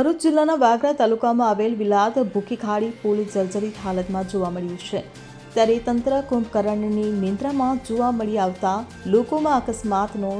ભરૂચ જિલ્લાના વાગરા તાલુકામાં આવેલ વિલાદ ભૂખી ખાડી પુલ જર્જરિત હાલતમાં જોવા મળ્યું છે. ત્યારે તંત્ર કુંભકર્ણની નિંદ્રામાં જોવા મળી આવતા લોકોમાં અકસ્માતનો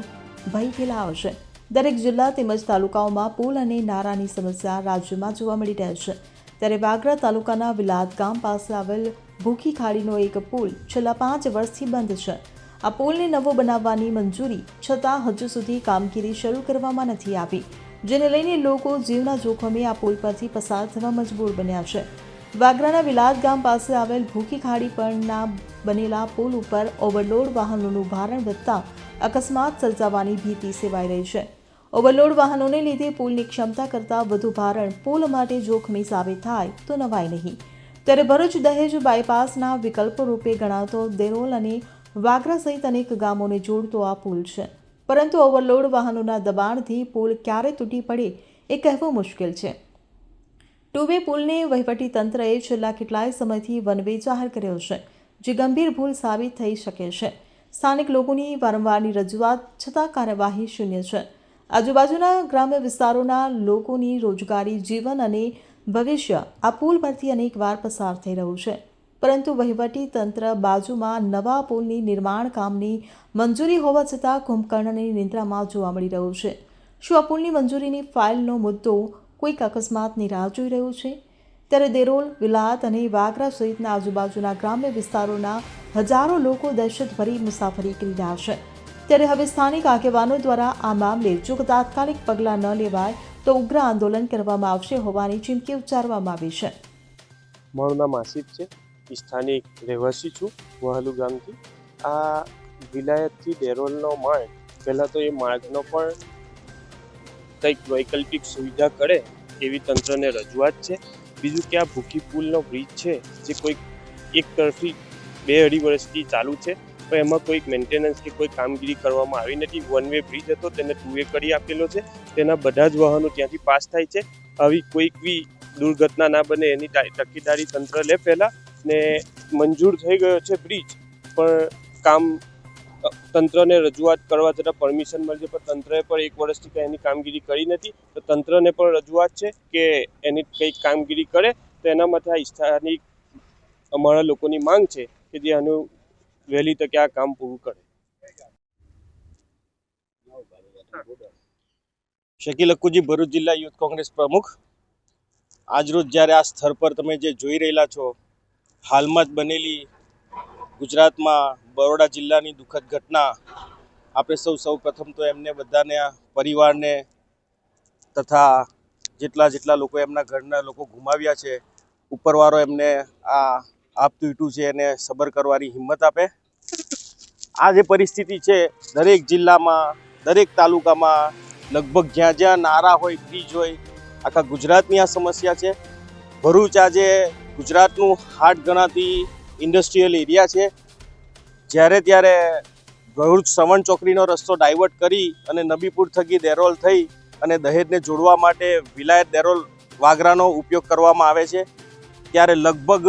ભય ફેલાયો છે. દરેક જિલ્લા તેમજ તાલુકાઓમાં પુલ અને નારાની સમસ્યા રાજ્યમાં જોવા મળી રહે છે. ત્યારે વાગરા તાલુકાના વિલાદ ગામ પાસે આવેલ ભૂખી ખાડીનો એક પુલ છેલ્લા પાંચ વર્ષથી બંધ છે. આ પુલને નવો બનાવવાની મંજૂરી છતાં હજુ સુધી કામગીરી શરૂ કરવામાં નથી આવી. જેને લઈને લોકો જીવના જોખમે આ પુલ પરથી પસાર થવા મજબૂર બન્યા છે. વાગરાના વિલાદ ગામ પાસે આવેલ ભૂખી ખાડી પરના બનેલા પુલ ઉપર ઓવરલોડ વાહનોનું ભારણ વધતા અકસ્માત સર્જાવાની ભીતિ સેવાઈ રહી છે. ઓવરલોડ વાહનોને લીધે પુલની ક્ષમતા કરતાં વધુ ભારણ પુલ માટે જોખમી સાબિત થાય તો નવાય નહીં. ત્યારે ભરૂચ દહેજ બાયપાસના વિકલ્પ રૂપે ગણાતો દેરોલ અને વાગરા સહિત અનેક ગામોને જોડતો આ પુલ છે. પરંતુ ઓવરલોડ વાહનોના દબાણથી પુલ ક્યારે તૂટી પડે એ કહેવું મુશ્કેલ છે. ટુ વે પુલને તંત્રએ છેલ્લા કેટલાય સમયથી વનવે જાહેર કર્યો છે, જે ગંભીર ભૂલ સાબિત થઈ શકે છે. સ્થાનિક લોકોની વારંવારની રજૂઆત છતાં કાર્યવાહી શૂન્ય છે. આજુબાજુના ગ્રામ્ય વિસ્તારોના લોકોની રોજગારી, જીવન અને ભવિષ્ય આ પુલ પરથી અનેકવાર પસાર થઈ રહ્યું છે. પરંતુ વહીવટી તંત્ર બાજુમાં નવા પુલની નિર્માણ કામની મંજૂરી હોવા છતાં કુંભકર્ણની નિંદ્રામાં જોવા મળી રહ્યું છે. શું આ પુલની મંજૂરીની ફાઇલનો મુદ્દો કોઈક અકસ્માતની રાહ જોઈ રહ્યું છે? ત્યારે દેરોલ, વિલાત અને વાગરા સહિતના આજુબાજુના ગ્રામ્ય વિસ્તારોના હજારો લોકો દહેશતભરી મુસાફરી કરી રહ્યા છે. ત્યારે હવે સ્થાનિક આગેવાનો દ્વારા આ મામલે જો તાત્કાલિક પગલાં ન લેવાય તો ઉગ્ર આંદોલન કરવામાં આવશે હોવાની ચીમકી ઉચ્ચારવામાં આવી છે. મારું નામ છે. સ્થાનિક રહેવાસી છું, વહાલુ ગામથી. આ વિલાયતથી ડેરોલનો માર્ગ, પહેલાં તો એ માર્ગનો પણ કંઈક વૈકલ્પિક સુવિધા કરે એવી તંત્રને રજૂઆત છે. બીજું કે આ ભૂખી પુલનો બ્રિજ છે, જે કોઈક એક તરફી બે અઢી વર્ષથી ચાલુ છે, પણ એમાં કોઈક મેન્ટેનન્સ કે કોઈ કામગીરી કરવામાં આવી નથી. વન વે બ્રિજ હતો, તેને ટુ વે કરી આપેલો છે. તેના બધા જ વાહનો ત્યાંથી પાસ થાય છે. આવી કોઈક બી દુર્ઘટના ના બને એની તકેદારી તંત્ર લે પહેલાં ને મંજૂર થઈ ગયો છે બ્રિજ, પણ કામ તંત્રને રજૂઆત કરવા છતાં પરમિશન મળશે પણ તંત્રએ પણ એક વર્ષથી કંઈ એની કામગીરી કરી નથી. તો તંત્રને પણ રજૂઆત છે કે એની કંઈક કામગીરી કરે, તો એના માટે આ સ્થાનિક અમારા લોકોની માંગ છે કે જે આનું વહેલી તકે આ કામ પૂરું કરે. શકીલ અક્કુજી ભરૂચ જિલ્લા યુથ કોંગ્રેસ પ્રમુખ. આજરોજ જ્યારે આ સ્થળ પર તમે જે જોઈ રહેલા છો હાલમાં જ બનેલી ગુજરાતમાં બરોડા જિલ્લાની દુઃખદ ઘટના. આપણે સૌ સૌ પ્રથમ તો એમને બધાને, પરિવારને તથા જેટલા જેટલા લોકો એમના ઘરના લોકો ગુમાવ્યા છે, ઉપરવાળો એમને આ આપતું તૂટ્યું છે એને સબર કરવાની હિંમત આપે. આ જે પરિસ્થિતિ છે, દરેક જિલ્લામાં, દરેક તાલુકામાં, લગભગ જ્યાં જ્યાં નારા હોય બ્રિજ હોય, આખા ગુજરાતની આ સમસ્યા છે. ભરૂચ આજે ગુજરાતનું હાર્ટ ગણાતી ઇન્ડસ્ટ્રીયલ એરિયા છે. જ્યારે ત્યારે ભરૂચ સવણ ચોકડીનો રસ્તો ડાયવર્ટ કરી અને નબીપુર થકી દેરોલ થઈ અને દહેજને જોડવા માટે વિલાયત દેરોલ વાગરાનો ઉપયોગ કરવામાં આવે છે. ત્યારે લગભગ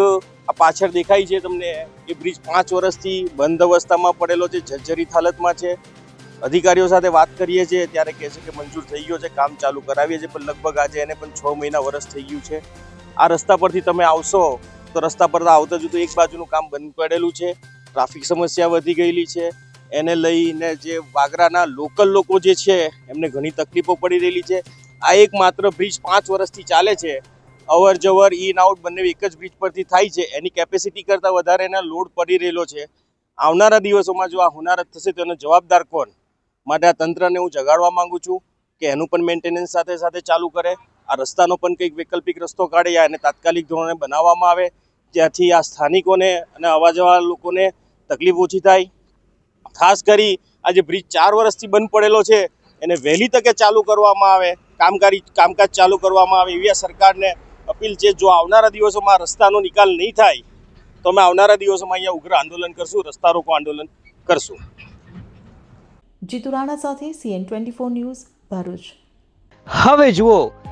આ પાછળ દેખાય છે તમને એ બ્રિજ પાંચ વર્ષથી બંધ અવસ્થામાં પડેલો છે, જર્જરિત હાલતમાં છે. અધિકારીઓ સાથે વાત કરીએ છીએ, ત્યારે કહે છે કે મંજૂર થઈ ગયો છે, કામ ચાલુ કરાવીએ છીએ, પણ લગભગ આજે એને પણ છ મહિના વર્ષ થઈ ગયું છે. આ રસ્તા પરથી તમે આવશો તો રસ્તા પર આવતા જ તો એક બાજુનું કામ બંધ પડેલું છે, ટ્રાફિક સમસ્યા વધી ગયેલી છે. એને લઈને જે વાગરાના લોકલ લોકો જે છે, એમને ઘણી તકલીફો પડી રહેલી છે. આ એક માત્ર બ્રિજ પાંચ વર્ષથી ચાલે છે. અવર જવર ઇન આઉટ બંને એક જ બ્રિજ પરથી થાય છે. એની કેપેસિટી કરતાં વધારે એના લોડ પડી રહેલો છે. આવનારા દિવસોમાં જો આ હુનારત થશે તો એનો જવાબદાર કોણ? માટે આ તંત્રને હું જગાડવા માંગુ છું કે એનું પણ મેન્ટેનન્સ સાથે સાથે ચાલુ કરે. આ રસ્તાનો પણ કંઈક વૈકલ્પિક રસ્તો કાઢે અને તાત્કાલિક ધોરણે બનાવવામાં આવે જ્યાંથી આ સ્થાનિકોને અને અવાજવા લોકોને તકલીફ ઓછી થાય. ખાસ કરી આ જે બ્રિજ ચાર વર્ષથી બંધ પડેલો છે એને વહેલી તકે ચાલુ કરવામાં આવે કામકારી કામકાજ ચાલુ કરવામાં આવે એવી આ સરકારને અપીલ છે જો આવનારા દિવસોમાં રસ્તાનો નિકાલ નહીં થાય તો અમે આવનારા દિવસોમાં અહીંયા ઉગ્ર આંદોલન કરશું રસ્તા રોકો આંદોલન કરશું. જીતુ રાણા સાથે CN twenty four news Bharuch. હવે જુઓ